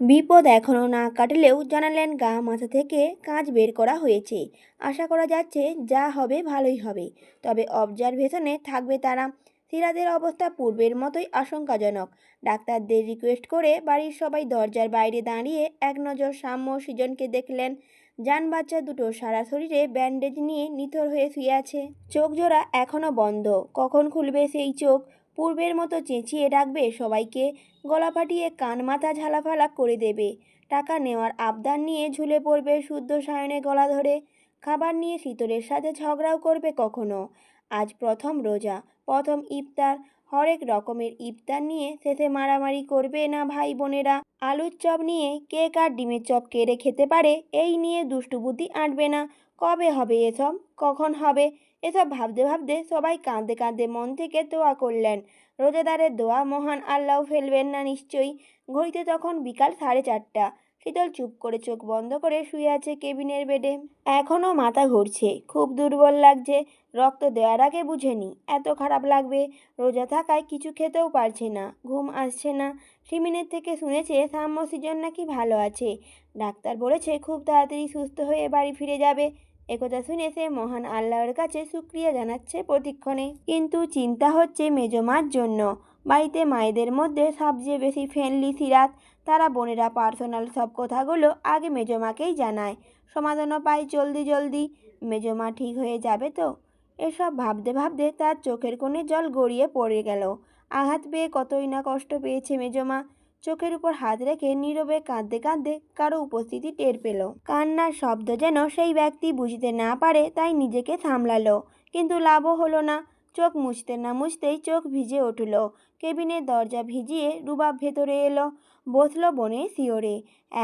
বিপদ এখনও না কাটলেও জানালেন গা মাথা থেকে কাঁচ বের করা হয়েছে। আশা করা যাচ্ছে যা হবে ভালোই হবে। তবে অবজারভেশনে থাকবে তারা। সিরাজের অবস্থা পূর্বের মতোই আশঙ্কাজনক। ডাক্তারদের রিকোয়েস্ট করে বাড়ির সবাই দরজার বাইরে দাঁড়িয়ে এক নজর সাম্য সৃজনকে দেখলেন। যান বাচ্চা দুটো সারা শরীরে ব্যান্ডেজ নিয়ে নিথর হয়ে শুয়ে আছে। চোখ জোড়া এখনও বন্ধ। কখন খুলবে সেই চোখ? পূর্বের মতো চেঁচিয়ে ডাকবে সবাইকে। গলা ফাটিয়ে কান মাথা ঝালাফালা করে দেবে। টাকা নেওয়ার আবদার নিয়ে ঝুলে পড়বে শুদ্ধ সায়নে গলা ধরে। খাবার নিয়ে শীতলের সাথে ঝগড়াও করবে কখনো। আজ প্রথম রোজা, প্রথম ইফতার। হরেক রকমের ইফতার নিয়ে শেষে মারামারি করবে না ভাই বোনেরা। আলুর চপ নিয়ে কে কার ডিমের চপ কেড়ে খেতে পারে? এই নিয়ে দুষ্টু বুদ্ধি আঁটবে না। কবে হবে এসব কখন হবে? এসব ভাবতে ভাবতে সবাই কাঁদতে কাঁদতে মন থেকে দোয়া করলেন। রোজাদারের দোয়া মহান আল্লাহ ফেলবেন না নিশ্চয়ই। ঘড়িতে তখন বিকাল সাড়ে চারটা। শীতল চুপ করে চোখ বন্ধ করে শুয়ে আছে কেবিনের বেডে। এখনও মাথা ঘুরছে। খুব দুর্বল লাগছে। রক্ত দেওয়ার আগে বুঝেনি। এত খারাপ লাগবে। রোজা থাকায় কিছু খেতেও পারছে না। ঘুম আসছে না। সিমিনের থেকে শুনেছে সাম্য সিজন নাকি ভালো আছে। ডাক্তার বলেছে খুব তাড়াতাড়ি সুস্থ হয়ে বাড়ি ফিরে যাবে। একথা শুনে সে মহান আল্লাহর কাছে শুক্রিয়া জানাচ্ছে প্রতিক্ষণে। কিন্তু চিন্তা হচ্ছে মেজমার জন্য। বাড়িতে মায়েদের মধ্যে সবচেয়ে বেশি ফ্রেন্ডলি সিরাত, তারা বোনেরা পার্সোনাল সব কথাগুলো আগে মেজমাকেই জানায়। সমাধানও পায় জলদি জলদি। মেজমা ঠিক হয়ে যাবে তো? এসব ভাবতে ভাবতে তার চোখের কোণে জল গড়িয়ে পড়ে গেল। আঘাত পেয়ে কতই না কষ্ট পেয়েছে মেজমা। চোখের উপর হাত রেখে নীরবে কাঁদতে কাঁদতে কারও উপস্থিতি টের পেল। কান্নার শব্দ যেন সেই ব্যক্তি বুঝতে না পারে তাই নিজেকে সামলালো কিন্তু লাভও হলো না। চোখ মুছতে না মুছতেই চোখ ভিজে উঠল। কেবিনের দরজা ভিজিয়ে রুবাব ভেতরে এলো। বসল বনে শিওরে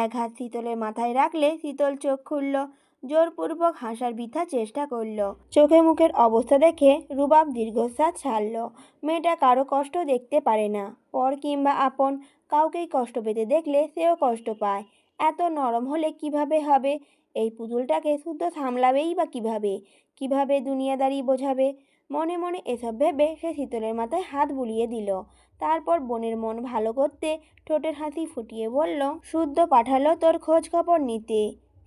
এক হাত শীতলের মাথায় রাখলে শীতল চোখ খুলল। জোরপূর্বক হাসার বৃথা চেষ্টা করল। চোখে মুখের অবস্থা দেখে রুবাব দীর্ঘশ্বাস ছাড়ল। মেয়েটা কারও কষ্ট দেখতে পারে না। পর কিংবা আপন। কাউকেই কষ্ট পেতে দেখলে সেও কষ্ট পায়। এত নরম হলে কীভাবে হবে? এই পুতুলটাকে শুদ্ধ সামলাবেই বা কীভাবে? কীভাবে দুনিয়াদারি বোঝাবে? মনে মনে এসব ভেবে সে শীতলের মাথায় হাত বুলিয়ে দিল। তারপর বোনের মন ভালো করতে ঠোঁটের হাসি ফুটিয়ে বলল, শুদ্ধ পাঠালো তোর খোঁজ খবর নিতে।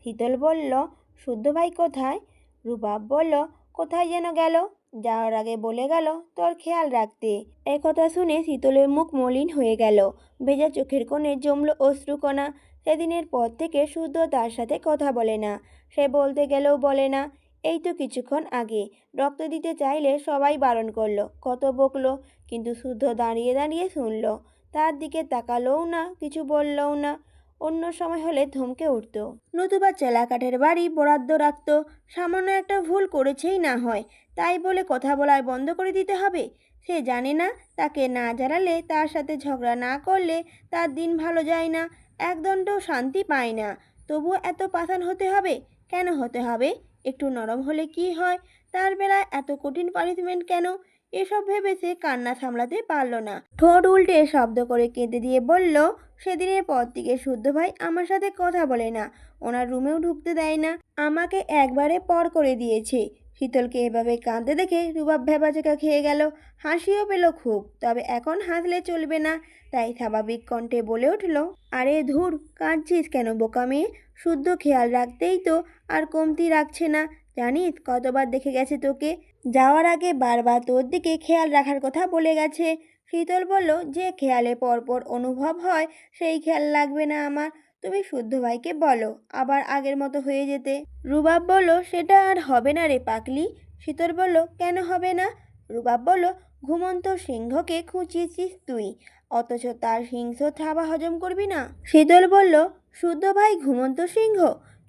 শীতল বলল, শুদ্ধ ভাই কোথায়? রুবাব বলল, কোথায় যেন গেল? যাওয়ার আগে বলে গেল, তোর খেয়াল রাখতে। একথা শুনে শীতলের মুখ মলিন হয়ে গেল। ভেজা চোখের কোণে জমল অশ্রুকণা। সেদিনের পর থেকে শুদ্ধ তার সাথে কথা বলে না। সে বলতে গেলেও বলে না। এই তো কিছুক্ষণ আগে। রক্ত দিতে চাইলে সবাই বারণ করল, কত বকলো, কিন্তু শুদ্ধ দাঁড়িয়ে দাঁড়িয়ে শুনলো। তার দিকে তাকালোও না, কিছু বললও না। অন্য সময় হলে ধমকে উঠত। নতুবা চেলাকাঠের বাড়ি বরাদ্দ রাখত। সামান্য একটা ভুল করেছেই না হয়। তাই বলে কথা বলার বন্ধ করে দিতে হবে। সে জানে না, তাকে না জানালে, তার সাথে ঝগড়া না করলে তার দিন ভালো যায় না একদণ্ডও শান্তি পায় না। তবু এত পাষাণ হতে হবে? কেন হতে হবে? একটু নরম হলে কি হয়? তার বেলায় এত কঠিন পানিশমেন্ট কেন? এসব ভেবে সে কান্না সামলাতে পারল না। ঠোঁট উল্টে শব্দ করে কেঁদে দিয়ে বলল, সেদিনের পর থেকে শুদ্ধ ভাই আমার সাথে কথা বলে না। ওনার রুমেও ঢুকতে দেয় না। আমাকে একবারে পর করে দিয়েছে। শীতলকে এভাবে কাঁদতে দেখে রুবাব ভেবাচেকা খেয়ে গেল। হাসিও পেল খুব, তবে এখন হাসলে চলবে না, তাই স্বাভাবিক কণ্ঠে বলে উঠল, আরে ধুর, কাঁদছিস কেন বোকা মেয়ে? শুদ্ধ খেয়াল রাখতেই তো আর কমতি রাখছে না, জানিস কতবার দেখে গেছে তোকে? যাওয়ার আগে বারবার তোর দিকে খেয়াল রাখার কথা বলে গেছে। শীতল বলল, যে খেয়ালে পরপর অনুভব হয়, সেই খেয়াল লাগবে না আমার। তুমি শুদ্ধ ভাইকে বলো, আবার আগের মতো হয়ে যেতে। রুবাব বলল, সেটা আর হবে না রে পাকলি শীতল বলল, কেন হবে না? রুবাব বলল, ঘুমন্ত সিংহকে খুঁচিয়েছিস তুই, অথচ তার হিংস্র থাবা হজম করবি না। শীতল বলল, শুদ্ধ ভাই ঘুমন্ত সিংহ?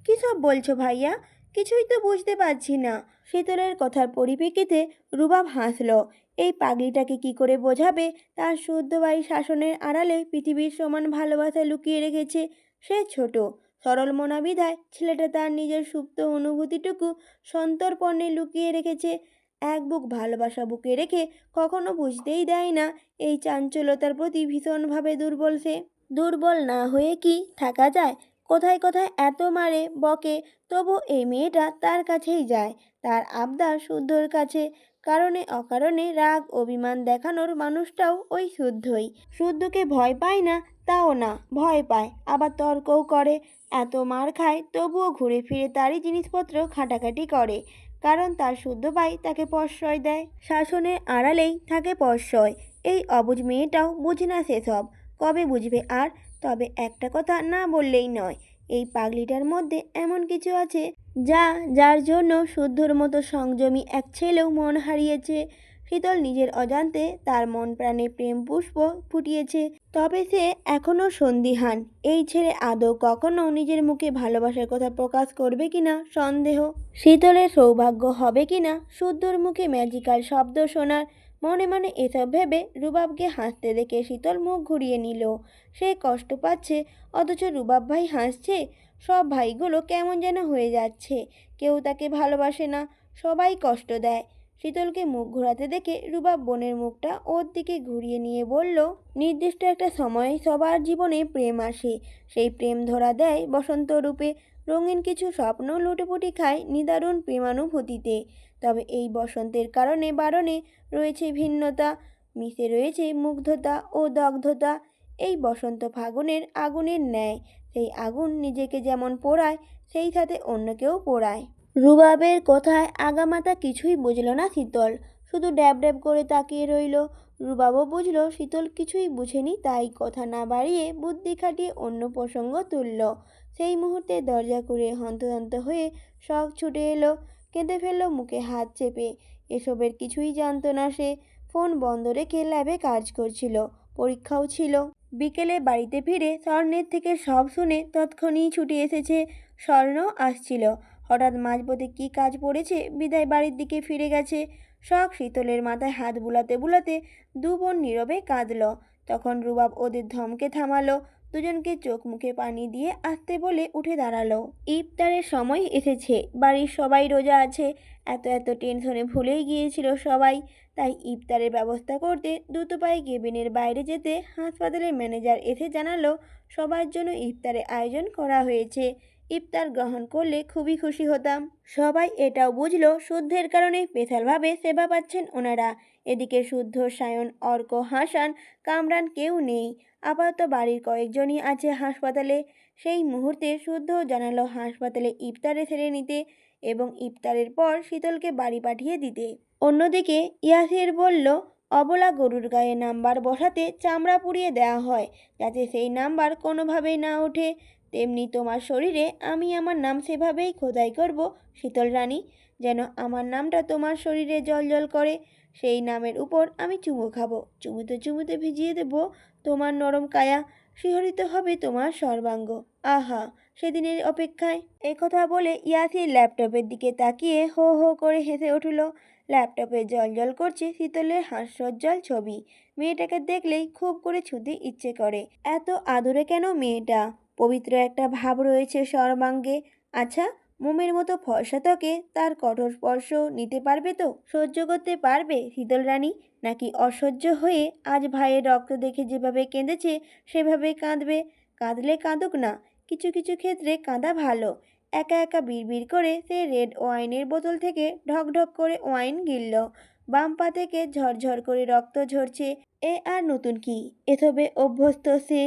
কী সব বলছো ভাইয়া? কিছুই তো বুঝতে পারছি না। শীতলের কথার পরিপ্রেক্ষিতে রুবাব হাসল, এই পাগলিটাকে কি করে বোঝাবে? তার শুদ্ধ ভাই শাসনের আড়ালে পৃথিবীর সমান ভালোবাসা লুকিয়ে রেখেছে। সে ছোট। সরল মনা বিধায় ছেলেটা তার নিজের সুপ্ত অনুভূতিটুকু সন্তর্পণে লুকিয়ে রেখেছে। এক বুক ভালোবাসা বুকে রেখে কখনো বুঝতেই দেয় না এই চাঞ্চল্যতার প্রতি ভীষণভাবে দুর্বল সে। দুর্বল না হয়ে কি থাকা যায়? কোথায় কোথায় এত মারে, বকে, তবু এই মেয়েটা তার কাছেই যায়, তার আবদার শুদ্ধর কাছে। কারণে অকারণে রাগ, অভিমান দেখানোর মানুষটাও ওই শুদ্ধই। শুদ্ধকে ভয় পায় না তাও না, ভয় পায়। আবার তর্কও করে। এত মার খায়, তবুও ঘুরে ফিরে তারই জিনিসপত্র খাটাখাটি করে। কারণ তার শুদ্ধ ভাই তাকে প্রশ্রয় দেয়। শাসনের আড়ালেই থাকে প্রশ্রয় এই অবুঝ মেয়েটাও বুঝে না সেসব। কবে বুঝবে আর? তবে একটা কথা না বললেই নয়। এই পাগলিটার মধ্যে এমন কিছু আছে, যা, যার জন্য শুদ্ধর মতো সংযমী এক ছেলেও মন হারিয়েছে। শীতল নিজের অজান্তে তার মন প্রাণে প্রেম পুষ্প ফুটিয়েছে। তবে সে এখনও সন্দিহান। এই ছেলে আদৌ কখনো নিজের মুখে ভালোবাসার কথা প্রকাশ করবে কিনা সন্দেহ? শীতলের সৌভাগ্য হবে কিনা? শুদ্ধর মুখে ম্যাজিক্যাল শব্দ শোনার মনে মনে এসব ভেবে রুবাবকে হাসতে দেখে শীতল মুখ ঘুরিয়ে নিল। সে কষ্ট পাচ্ছে, অথচ রুবাব ভাই হাসছে, সব ভাইগুলো কেমন যেন হয়ে যাচ্ছে। কেউ তাকে ভালোবাসে না, সবাই কষ্ট দেয়। শীতলকে মুখ ঘোরাতে দেখে রুবাব বোনের মুখটা ওর দিকে ঘুরিয়ে নিয়ে বলল, নির্দিষ্ট একটা সময়ে সবার জীবনে প্রেম আসে। সেই প্রেম ধরা দেয় বসন্ত রূপে। রঙিন কিছু স্বপ্ন লুটোপুটি খায় নিদারুণ প্রেমানুভূতিতে। তবে এই বসন্তের কারণে বারণে রয়েছে ভিন্নতা, মিশে রয়েছে মুগ্ধতা ও দগ্ধতা। এই বসন্ত ফাগুনের আগুনের ন্যায়, সেই আগুন নিজেকে যেমন পোড়ায়, সেই সাথে অন্যকেও পোড়ায়। রুবাবের কথায় আগামাতা কিছুই বুঝল না শীতল। শুধু ড্যাব ড্যাব করে তাকিয়ে রইল। রুবাবও বুঝল শীতল কিছুই বুঝেনি, তাই কথা না বাড়িয়ে বুদ্ধি খাটিয়ে অন্য প্রসঙ্গ তুলল। সেই মুহূর্তে দরজা করে হন্তদন্ত হয়ে শখ ছুটে এলো, কেঁদে ফেলল মুখে হাত চেপে। এসবের কিছুই জানতো না সে। ফোন বন্ধ রেখে ল্যাবে কাজ করছিল, পরীক্ষাও ছিল। বিকেলে বাড়িতে ফিরে স্বর্ণের থেকে সব শুনে তৎক্ষণিই ছুটি এসেছে, স্বর্ণ আসছিল। হঠাৎ মাঝপথে কী কাজ পড়েছে? বিদায় বাড়ির দিকে ফিরে গেছে। শখ শীতলের মাথায় হাত বুলাতে বুলাতে দু বোন নীরবে কাঁদল। তখন রুবাব ওদের ধমকে থামালো। দুজনকে চোখ মুখে পানি দিয়ে আসতে বলে উঠে দাঁড়াল। ইফতারের সময় এসেছে। বাড়ির সবাই রোজা আছে। এত এত টেনশনে ভুলেই গিয়েছিল সবাই। তাই ইফতারের ব্যবস্থা করতে দ্রুত পায়ে কেবিনের বাইরে যেতে হাসপাতালের ম্যানেজার এসে জানালো, সবার জন্য ইফতারের আয়োজন করা হয়েছে। ইফতার গ্রহণ করলে খুবই খুশি হতাম। সবাই এটাও বুঝলো, শুদ্ধের কারণে পেশালভাবে সেবা পাচ্ছেন ওনারা। এদিকে শুদ্ধ সায়ন, অর্ক, হাসান, কামরান কেউ নেই। আপাতত বাড়ির কয়েকজনই আছে হাসপাতালে। সেই মুহূর্তে শুদ্ধ জানালো হাসপাতালে ইফতারে সেরে নিতে এবং ইফতারের পর শীতলকে বাড়ি পাঠিয়ে দিতে। অন্যদিকে ইয়াসির বলল, অবলা গরুর গায়ে নাম্বার বসাতে চামড়া পুড়িয়ে দেওয়া হয়, যাতে সেই নাম্বার কোনোভাবেই না ওঠে। তেমনি তোমার শরীরে আমি আমার নাম সেভাবেই খোদাই করব, শীতল রানী। যেন আমার নামটা তোমার শরীরে জল জল করে, সেই নামের উপর আমি চুমু খাব। চুমুতে চুমুতে ভিজিয়ে দেব তোমার নরম কায়া, শিহরিত হবে তোমার সর্বাঙ্গ। আহা, সেদিনের অপেক্ষায়। কথা বলে ইয়াসির ল্যাপটপের দিকে তাকিয়ে হো হো করে হেসে উঠল। ল্যাপটপে জল জল করছে শীতলের হাস্যজ্জ্বল ছবি। মেয়েটাকে দেখলেই খুব করে ছুতে ইচ্ছে করে। এত আদরে কেন মেয়েটা? পবিত্র একটা ভাব রয়েছে সর্বাঙ্গে। আচ্ছা মোমের মতো ফর্সা ত্বকে তার কঠোর স্পর্শ নিতে পারবে তো? সহ্য করতে পারবে শীতল রানী? নাকি অসহ্য হয়ে আজ ভাইয়ের রক্ত দেখে যেভাবে কেঁদেছে, সেভাবে কাঁদবে? কাঁদলে কাঁদুক না, কিছু কিছু ক্ষেত্রে কাঁদা ভালো। একা একা বিড়বিড় করে সে রেড ওয়াইনের বোতল থেকে ঢক ঢক করে ওয়াইন গিলল। বাম পা থেকে ঝরঝর করে রক্ত ঝরছে। এ আর নতুন কি? এসবে অভ্যস্ত সে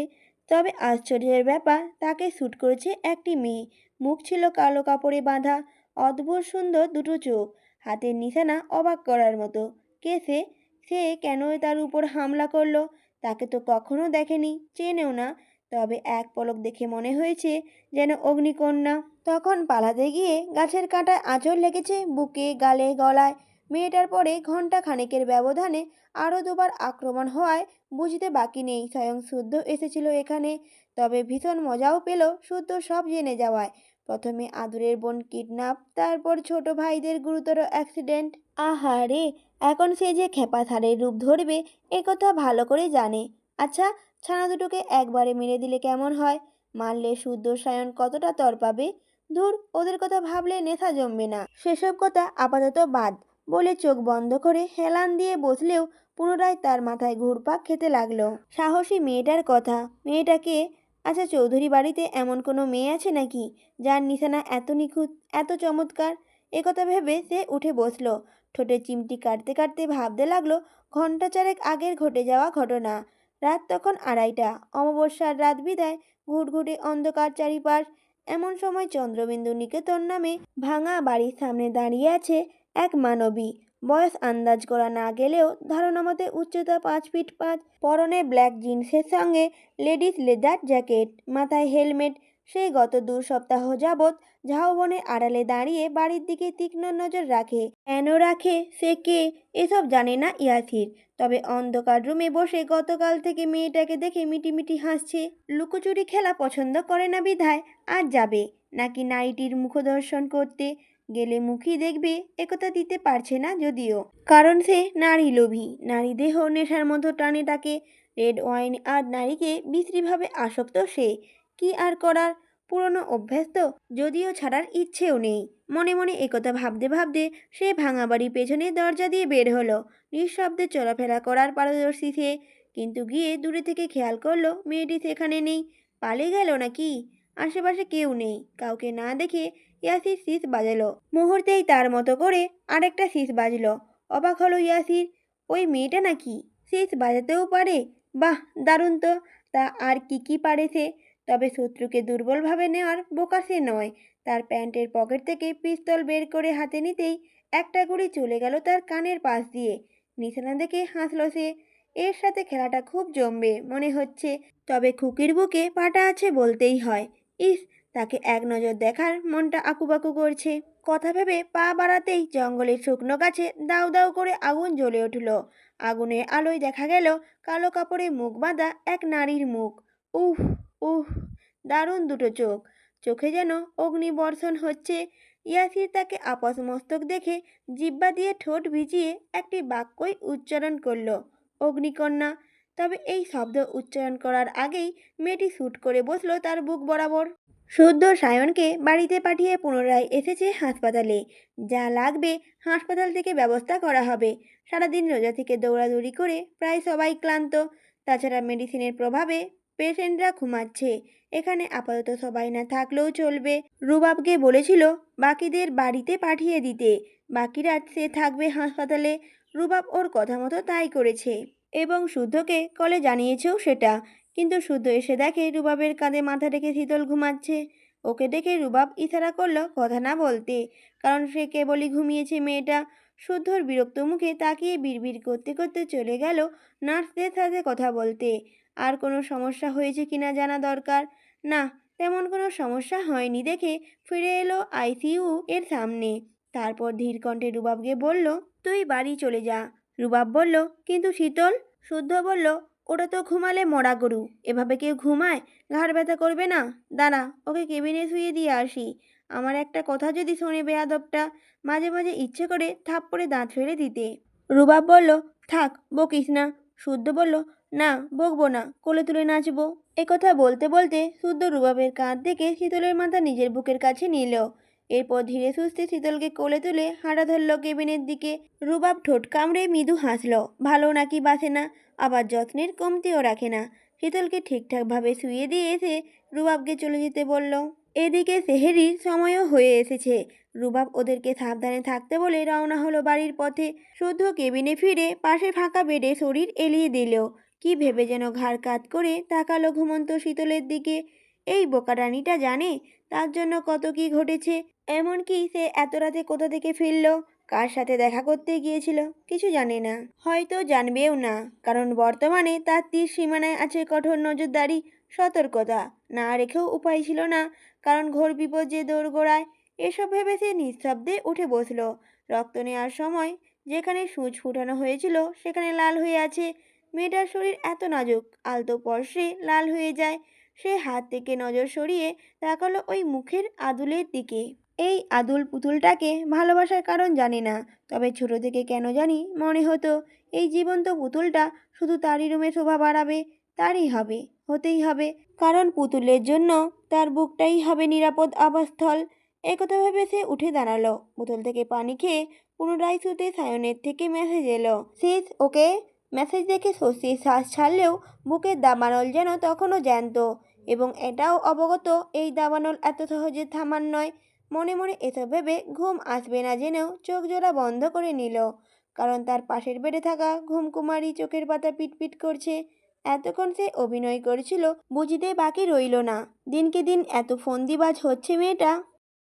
তবে আশ্চর্যের ব্যাপার, তাকে শ্যুট করেছে একটি মেয়ে। মুখ ছিল কালো কাপড়ে বাঁধা, অদ্ভুত সুন্দর দুটো চোখ, হাতের নিশানা অবাক করার মতো। কে সে? সে কেন তার উপর হামলা করল? তাকে তো কখনো দেখেনি, চেনেও না। তবে এক পলক দেখে মনে হয়েছে যেন অগ্নিকন্যা। তখন পালাতে গিয়ে গাছের কাঁটায় আঁচড় লেগেছে, বুকে, গালে, গলায় মেয়েটার পরে ঘণ্টা খানেকের ব্যবধানে আরও দুবার আক্রমণ হওয়ায় বুঝতে বাকি নেই। স্বয়ং শুদ্ধ এসেছিল এখানে, তবে ভীষণ মজাও পেল শুদ্ধ সব জেনে যাওয়ায়। প্রথমে আদুরের বোন কিডন্যাপ, তারপর ছোট ভাইদের গুরুতর অ্যাক্সিডেন্ট। আহারে এখন সে যে খেপা থারের রূপ ধরবে, এ কথা ভালো করে জানে। আচ্ছা ছানা দুটোকে একবারে মেরে দিলে কেমন হয়? মারলে শুদ্ধ সায়ন কতটা তর পাবে? ধুর, ওদের কথা ভাবলে নেশা জমবে না। সেসব কথা আপাতত বাদ। বলে চোখ বন্ধ করে হেলান দিয়ে বসলেও পুনরায় তার মাথায় ঘুরপাক খেতে লাগল। সাহসী মেয়েটার কথা। মেয়েটাকে আচ্ছা চৌধুরী বাড়িতে এমন কোনো মেয়ে আছে নাকি, যার নিশানা এত নিখুঁত, এত চমৎকার? একথা ভেবে সে উঠে বসল। ঠোঁটে চিমটি কাটতে কাটতে ভাবতে লাগল ঘণ্টা চারেক আগের ঘটে যাওয়া ঘটনা। রাত তখন আড়াইটা। অমাবস্যার রাত বিদায়, ঘুটঘুটে অন্ধকার চারিপাশ। এমন সময় চন্দ্রবিন্দু নিকেতন নামে ভাঙা বাড়ির সামনে দাঁড়িয়ে আছে এক মানবী। বয়স আন্দাজ করা না গেলেও ধারণা মতে উচ্চতা পাঁচ ফিট পাঁচ, পরনে ব্ল্যাক জিন্সের সঙ্গে লেডিস লেদার জ্যাকেট, মাথায় হেলমেট। সে গত দু সপ্তাহ যাবৎ ঝাউবনের আড়ালে দাঁড়িয়ে বাড়ির দিকে তীক্ষ্ণ নজর রাখে। কেন রাখে? সে কে? এসব জানে না ইয়াসির। তবে অন্ধকার রুমে বসে গতকাল থেকে মেয়েটাকে দেখে মিটিমিটি হাসছে। লুকোচুরি খেলা পছন্দ করে না বিধায়, আর যাবে। নাকি নারীটির মুখদর্শন করতে? গেলে মুখই দেখবে একথা দিতে পারছে না যদিও। কারণ সে নারী লোভী। নারী দেহ নেশার মতো টানে তাকে। রেড ওয়াইন আর নারীকে বিশ্রীভাবে আসক্ত সে। কি আর করার? পুরনো অভ্যাস তো যদিও ছাড়ার ইচ্ছেও নেই। মনে মনে একথা ভাবতে ভাবতে সে ভাঙা বাড়ির পেছনে দরজা দিয়ে বের হলো। নিঃশব্দে চলাফেরা করার পারদর্শী সে। কিন্তু গিয়ে দূরে থেকে খেয়াল করল, মেয়েটি সেখানে নেই। পালিয়ে গেল নাকি? আশেপাশে কেউ নেই। কাউকে না দেখে ইয়াসির শীষ বাজালো। মুহূর্তেই তার মতো করে আরেকটা শীষ বাজলো। অবাক হলো ইয়াসির ওই মেয়েটা নাকি? শীষ বাজাতেও পারে? বাহ, দারুণ তো। তা আর কি কি পারে সে? তবে শত্রুকে দুর্বলভাবে নেওয়ার বোকা সে নয়। তার প্যান্টের পকেট থেকে পিস্তল বের করে হাতে নিতেই একটা গুলি চলে গেল তার কানের পাশ দিয়ে। নিশানা দেখে হাসল সে। এর সাথে খেলাটা খুব জমবে, মনে হচ্ছে। তবে খুকির বুকে পাটা আছে বলতেই হয়। ইস তাকে এক নজর দেখার মনটা আকুপাকু করছে। কথা ভেবে পা বাড়াতেই জঙ্গলের শুকনো গাছে দাউ দাউ করে আগুন জ্বলে উঠল। আগুনের আলোয় দেখা গেল কালো কাপড়ে মুখ বাঁধা এক নারীর মুখ। উহ উহ, দারুণ দুটো চোখ। চোখে যেন অগ্নিবর্ষণ হচ্ছে। ইয়াসির তাকে আপস মস্তক দেখে জিব্বা দিয়ে ঠোঁট ভিজিয়ে একটি বাক্যই উচ্চারণ করল, অগ্নিকন্যা। তবে এই শব্দ উচ্চারণ করার আগেই মেয়েটি শ্যুট করে বসল তার বুক বরাবর। শুদ্ধ সায়নকে বাড়িতে পাঠিয়ে পুনরায় এসেছে হাসপাতালে। যা লাগবে হাসপাতাল থেকে ব্যবস্থা করা হবে। সারাদিন রোজা থেকে দৌড়াদৌড়ি করে প্রায় সবাই ক্লান্ত। তাছাড়া মেডিসিনের প্রভাবে পেশেন্টরা ঘুমাচ্ছে। এখানে আপাতত সবাই না থাকলেও চলবে। রুবাবকে বলেছিল বাকিদের বাড়িতে পাঠিয়ে দিতে। বাকি রাত সে থাকবে হাসপাতালে। রুবাব ওর কথা মতো তাই করেছে। এবং শুদ্ধকে কলে জানিয়েছেও সেটা। কিন্তু শুদ্ধ এসে দেখে রুবাবের কাঁধে মাথা রেখে শীতল ঘুমাচ্ছে। ওকে দেখে রুবাব ইশারা করল, কথা না বলতে। কারণ সে কেবলই ঘুমিয়েছে মেয়েটা। শুদ্ধর বিরক্ত মুখে তাকিয়ে বিড়বিড় করতে করতে চলে গেল নার্সদের সাথে কথা বলতে। আর কোনো সমস্যা হয়েছে কিনা জানা দরকার? না, তেমন কোনো সমস্যা হয়নি দেখে ফিরে এলো আইসিইউ এর সামনে। তারপর ধীর কণ্ঠে রুবাবকে বলল, তুই বাড়ি চলে যা। রুবাব বলল, কিন্তু শীতল? শুদ্ধ বলল ওটা তো ঘুমালে মরা গরু। এভাবে কেউ ঘুমায়, ঘাড় ব্যথা করবে না। দাঁড়া, ওকে কেবিনে শুয়ে দিয়ে আসি। আমার একটা কথা যদি শোনে বেয়াদবটা, মাঝে মাঝে ইচ্ছে করে থাপ থাপ্পড়ে দাঁত ফেলে দিতে। রুবাব বলল, থাক, বকিস না। শুদ্ধ বলল, না, বকবো না, কোলে তুলে নাচবো। একথা বলতে বলতে শুদ্ধ রুবাবের কাঁধ থেকে শীতলের মাথা নিজের বুকের কাছে নিল। এরপর ধীরে সুস্থে শীতলকে কোলে তুলে হাঁটা ধরল কেবিনের দিকে। রুবাব ঠোঁট কামড়ে মৃদু হাসল, ভালো নাকি বাসে না? আবার যত্নের কমতিও রাখে না। শীতলকে ঠিকঠাকভাবে শুয়ে দিয়ে এসে রুবাবকে চলে যেতে বলল, এদিকে সেহেরির সময়ও হয়ে এসেছে। রুবাব ওদেরকে সাবধানে থাকতে বলে রওনা হলো বাড়ির পথে। শুদ্ধ কেবিনে ফিরে পাশে ফাঁকা বেডে শরীর এলিয়ে দিল, কি ভেবে যেন ঘাড় কাত করে তাকালো ঘুমন্ত শীতলের দিকে? এই বোকারানিটা জানে তার জন্য কত কি ঘটেছে? এমনকি সে এত রাতে কোথা থেকে ফিরল? কার সাথে দেখা করতে গিয়েছিল? কিছু জানে না। হয়তো জানবেও না, কারণ বর্তমানে তার তীর সীমানায় আছে কঠোর নজরদারি, সতর্কতা। না রেখেও উপায় ছিল না, কারণ ঘোর বিপদ যে দোরগোড়ায়, এসব ভেবে সে নিঃশব্দে উঠে বসল। রক্ত নেওয়ার সময় যেখানে সূচ ফুটানো হয়েছিল, সেখানে লাল হয়ে আছে। মেয়েটার শরীর এত নাজুক, আলতো স্পর্শে লাল হয়ে যায়। সে হাত থেকে নজর সরিয়ে তাকালো ওই মুখের আদুলের দিকে। এই আদুল পুতুলটাকে ভালোবাসার কারণ জানি না, তবে ছোট থেকে কেন জানি মনে হতো, এই জীবন্ত পুতুলটা শুধু তারই রুমে শোভা বাড়াবে, তারই হবে, হতেই হবে। কারণ পুতুলের জন্য তার বুকটাই হবে নিরাপদ আবাসস্থল। একথা ভেবে সে উঠে দাঁড়াল। বোতল থেকে পানি খেয়ে পুনরায় শুতে সায়নের থেকে মেসেজ এলো। শেষ, ওকে? মেসেজ দেখে স্বস্তির শ্বাস ছাড়লেও বুকের দাবানল যেন তখনও জ্যান্ত, এবং এটাও অবগত এই দাবানল এত সহজে থামার নয়। মনে মনে এসব ভেবে ঘুম আসবে না জেনেও চোখ জোড়া বন্ধ করে নিল। কারণ তার পাশের বেডে থাকা ঘুমকুমারী চোখের পাতা পিটপিট করছে। এতক্ষণ সে অভিনয় করেছিল, বুঝিতে বাকি রইল না। দিনকে দিন এত ফন্দিবাজ হচ্ছে মেয়েটা।